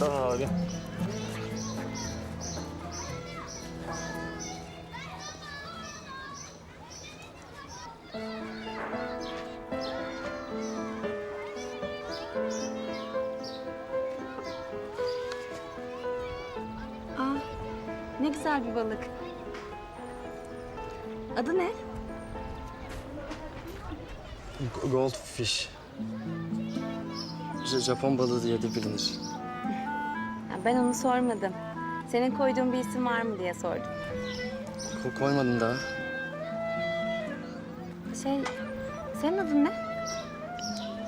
Hadi abi. Aa, ne güzel bir balık. Adı ne? Goldfish. J- Japon balığı diye de bilinir. Ben onu sormadım. Senin koyduğun bir isim var mı diye sordum. Ko- koymadın daha. Şey, senin adın ne?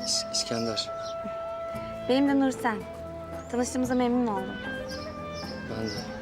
İs- İskender. Benim de Nursen. Tanıştığımıza memnun oldum. Ben de.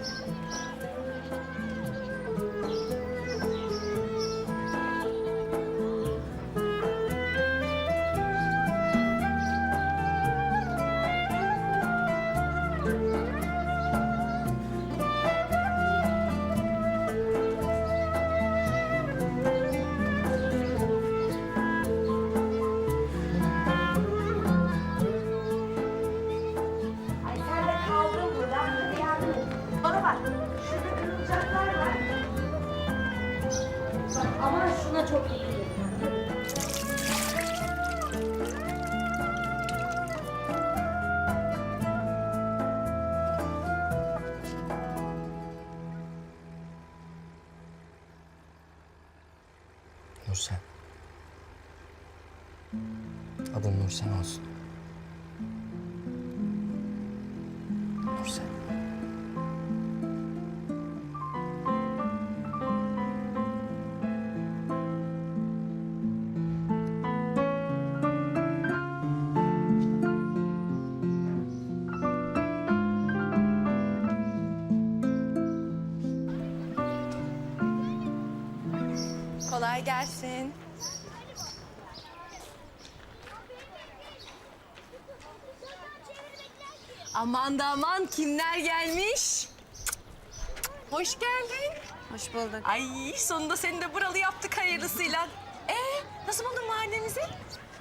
Nursen olsun. Nursen. Kolay gelsin. Aman da aman kimler gelmiş? Hoş geldin. Hoş bulduk. Ay sonunda seni de buralı yaptık hayırlısıyla. Ee nasıl buldun mahallemizi?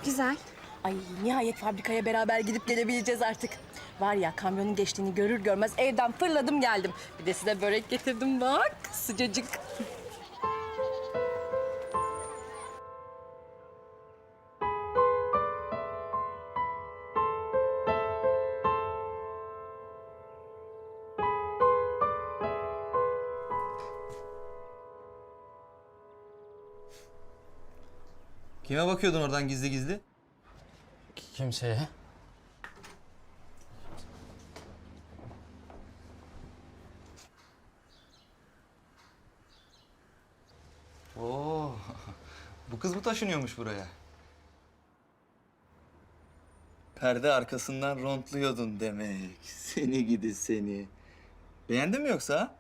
Güzel. Ay nihayet fabrikaya beraber gidip gelebileceğiz artık. Var ya kamyonun geçtiğini görür görmez evden fırladım geldim. Bir de size börek getirdim bak sıcacık. Kime bakıyordun oradan gizli gizli? Kimseye. Oo, bu kız mı taşınıyormuş buraya? Perde arkasından rontluyordun demek. Seni gidi seni. Beğendin mi yoksa?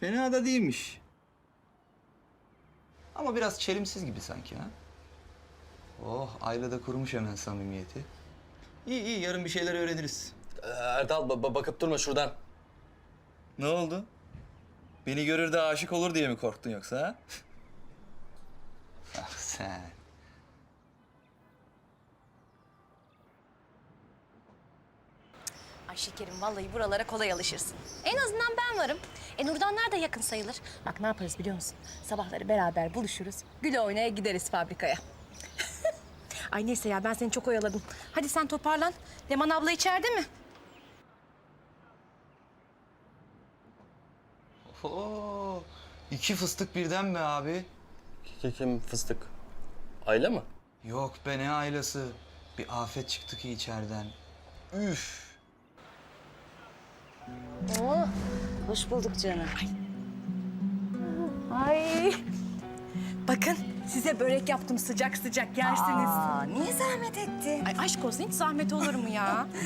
Fena da değilmiş. Ama biraz çelimsiz gibi sanki ha. Oh, Ayla da kurmuş hemen samimiyeti. İyi iyi, yarın bir şeyler öğreniriz. Ee, Erdal ba- bakıp durma şuradan. Ne oldu? Beni görür de aşık olur diye mi korktun yoksa ha? ah sen. Ay şekerim vallahi buralara kolay alışırsın. En azından ben varım. E Nurdanlar da yakın sayılır. Bak ne yaparız biliyor musun? Sabahları beraber buluşuruz. Güle oynaya gideriz fabrikaya. Ay neyse ya ben seni çok oyaladım. Hadi sen toparlan. Leman abla içeride mi? Oo, iki fıstık birden mi abi? Ki- Kim fıstık? Ayla mı? Yok be ne ailası. Bir afet çıktı ki içeriden. Üf. Hoş bulduk canım. Ay. Bakın size börek yaptım sıcak sıcak yersiniz. Aa, niye zahmet etti? Ay aşk olsun hiç zahmet olur mu ya?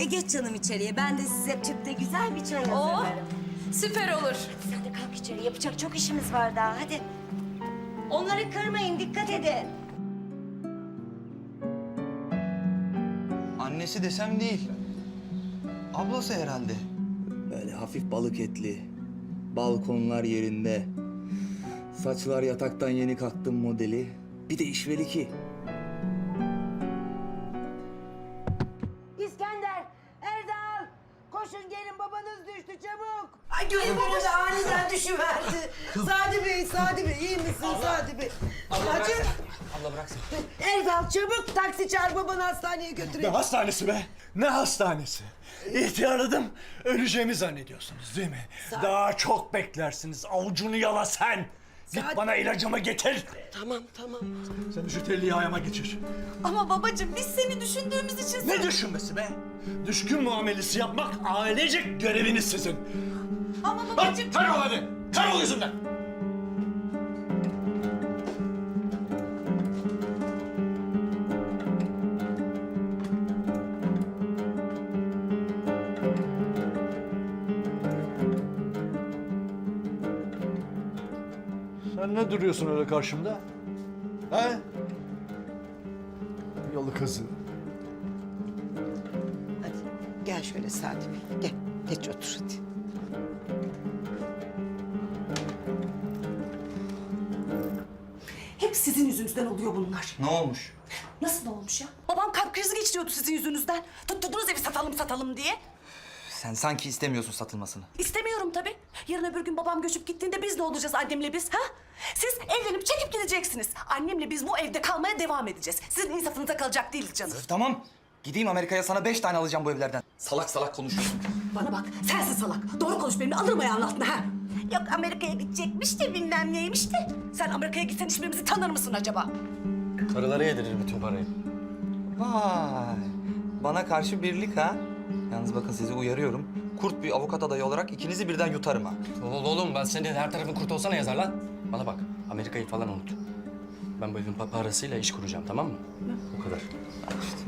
E geç canım içeriye. Ben de size tüpte güzel bir çay Oh, hazırlarım. süper olur. Sen de kalk içeri. Yapacak çok işimiz var daha. Hadi. Onları kırmayın. Dikkat edin. Annesi desem değil. Ablası herhalde. Böyle hafif balık etli. Balkonlar yerinde. Saçlar yataktan yeni kalktım modeli. Bir de işveli ki. İskender, Erdal, koşun gelin babanız düştü çabuk. Ay gözüm önünde aniden düşüverdi. Sadi Bey, Sadi Bey iyi misin Sadi Bey? Bacım. Abla bırak sen. Erdal çabuk taksi çağır babanı hastaneye Ne götüreyim. hastanesi be? Ne hastanesi? İhtiyarladım. Öleceğimi zannediyorsunuz değil mi? Daha çok beklersiniz. Avucunu yala sen. Git Saat- bana ilacımı getir. Tamam tamam. Sen şu telliyi ayağıma geçir. Ama babacığım biz seni düşündüğümüz için... Ne düşünmesi be? Düşkün muamelesi yapmak ailecek göreviniz sizin. Ama Bak babacığım... kaybol hadi. Kaybol yüzümden. Sen ne duruyorsun öyle karşımda? He? Yolu kızı. Hadi gel şöyle Sadi Bey. Gel geç otur hadi. Hep sizin yüzünüzden oluyor bunlar. Ne olmuş? Nasıl olmuş ya? Babam kalp krizi geçiriyordu sizin yüzünüzden. Tutturdunuz evi satalım satalım diye. Sen sanki istemiyorsun satılmasını. İstemiyorum tabii. Yarın öbür gün babam göçüp gittiğinde biz ne olacağız annemle biz ha? Siz evlenip çekip gideceksiniz. Annemle biz bu evde kalmaya devam edeceğiz. Sizin insafınıza kalacak değiliz canım. Öf, tamam. Gideyim Amerika'ya sana beş tane alacağım bu evlerden. Salak salak konuşuyorsun. Bana bak sensin salak. Doğru konuş benimle alırım ayağının altına ha. Yok Amerika'ya gidecekmiş de bilmem neymiş de. Sen Amerika'ya gitsen hiçbirimizi tanır mısın acaba? Karılara yedirir bütün parayı. Vay. Bana karşı birlik ha. Yalnız bakın sizi uyarıyorum. Kurt bir avukat adayı olarak ikinizi birden yutarım ha. Oğlum, oğlum ben senin her tarafın kurt olsana yazar lan. Bana bak Amerika'yı falan unut. Ben bu evin pa- parasıyla iş kuracağım tamam mı? O kadar. İşte.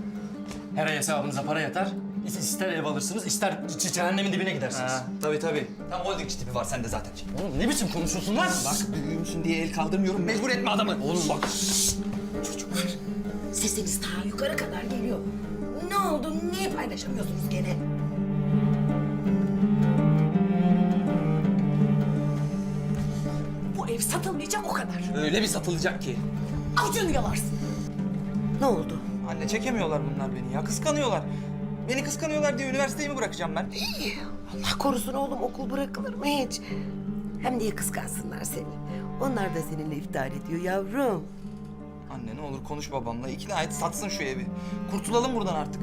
Her ay hesabınıza para yatar. İs- İster ev alırsınız, ister c- cehennemin dibine gidersiniz. Ha, tabii tabii. Tam holdingçi tipi var sende zaten. Oğlum ne biçim konuşuyorsun lan? Bak büyüğümsün diye el kaldırmıyorum. Mecbur etme adamı. Oğlum bak. Çocuklar sesiniz ta yukarı kadar geliyor. Ne oldu? Niye paylaşamıyorsunuz gene? Bu ev satılmayacak o kadar. Öyle bir satılacak ki. Avucunu yalarsın. Ne oldu? Anne çekemiyorlar bunlar beni ya. Kıskanıyorlar. Beni kıskanıyorlar diye üniversiteyi mi bırakacağım ben? İyi. Allah korusun oğlum okul bırakılır mı hiç? Hem niye kıskansınlar seni? Onlar da seninle iftihar ediyor yavrum. Anne ne olur konuş babamla. İkna et satsın şu evi. Kurtulalım buradan artık.